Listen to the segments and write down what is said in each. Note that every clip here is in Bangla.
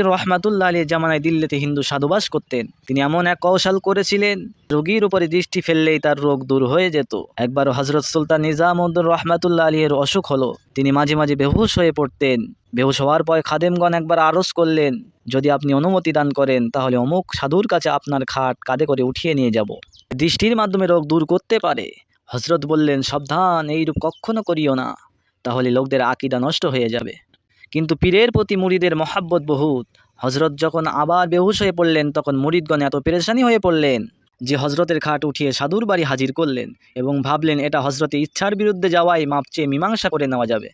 রহমাতুল্লাহ আলী জামানায় দিল্লিতে হিন্দু সাধুবাস করতেন। তিনি এমন এক কৌশল করেছিলেন, রোগীর উপরে দৃষ্টি ফেললেই তার রোগ দূর হয়ে যেত। একবার হজরত সুলতান নিজামুদ্দিন রহমাতুল্লাহ আলী এর অসুখ হলো। তিনি মাঝে মাঝে বেহুশ হয়ে পড়তেন। বেহুশ হওয়ার পর খাদেমগণ একবার আরজ করলেন, যদি আপনি অনুমতি দান করেন, তাহলে অমুক সাধুর কাছে আপনার খাট কাঁধে করে উঠিয়ে নিয়ে যাব। দৃষ্টির মাধ্যমে রোগ দূর করতে পারে। হজরত বললেন, সাবধান, এইরূপ কখনো করিও না। তাহলে লোকদের আকিদা নষ্ট হয়ে যাবে। কিন্তু পীরের প্রতি মুরিদের মহাব্বত বহুত। হজরত যখন আবার বেহুশ হয়ে পড়লেন, তখন মুরিদগণ এত পেরেশানি হয়ে পড়লেন যে হজরতের খাট উঠিয়ে সাধুর বাড়ি হাজির করলেন এবং ভাবলেন, এটা হজরতের ইচ্ছার বিরুদ্ধে যাওয়াই মাপ চেয়ে মীমাংসা করে নেওয়া যাবে।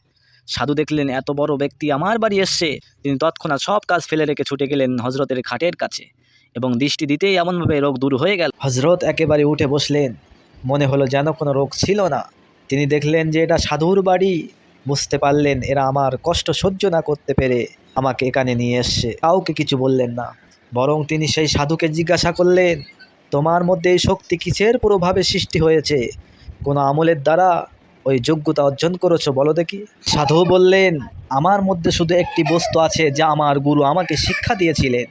সাধু দেখলেন, এত বড় ব্যক্তি আমার বাড়ি এসছে। তিনি তৎক্ষণাৎ সব কাজ ফেলে রেখে ছুটে গেলেন হজরতের খাটের কাছে এবং দৃষ্টি দিতেই এমনভাবে রোগ দূর হয়ে গেল। হজরত একেবারে উঠে বসলেন। মনে হলো যেন কোনো রোগ ছিল না। তিনি দেখলেন যে এটা সাধুর বাড়ি। বুঝতে পারলেন এরা আমার কষ্ট সহ্য না করতে পেরে আমাকে এখানে নিয়ে এসছে। কাউকে কিছু বললেন না। বরং তিনি সেই সাধুকে জিজ্ঞাসা করলেন, তোমার মধ্যে এই শক্তি কিসের প্রভাবে সৃষ্টি হয়েছে? কোনো আমলের দ্বারা ওই যোগ্যতা অর্জন করেছ বলো দেখি? সাধু বললেন, আমার মধ্যে শুধু একটি বস্তু আছে যা আমার গুরু আমাকে শিক্ষা দিয়েছিলেন।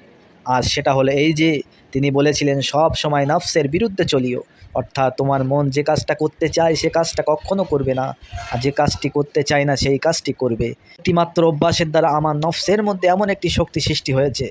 আর সেটা হলো এই যে তিনি বলেছিলেন, সব সময় নফসের বিরুদ্ধে চলিও। অর্থাৎ তোমার মন যে কাজটা করতে চায়, সে কাজটা কখনও করবে না। আর যে কাজটি করতে চায় না, সেই কাজটি করবে। একটিমাত্র অভ্যাসের দ্বারা আমার নফসের মধ্যে এমন একটি শক্তি সৃষ্টি হয়েছে।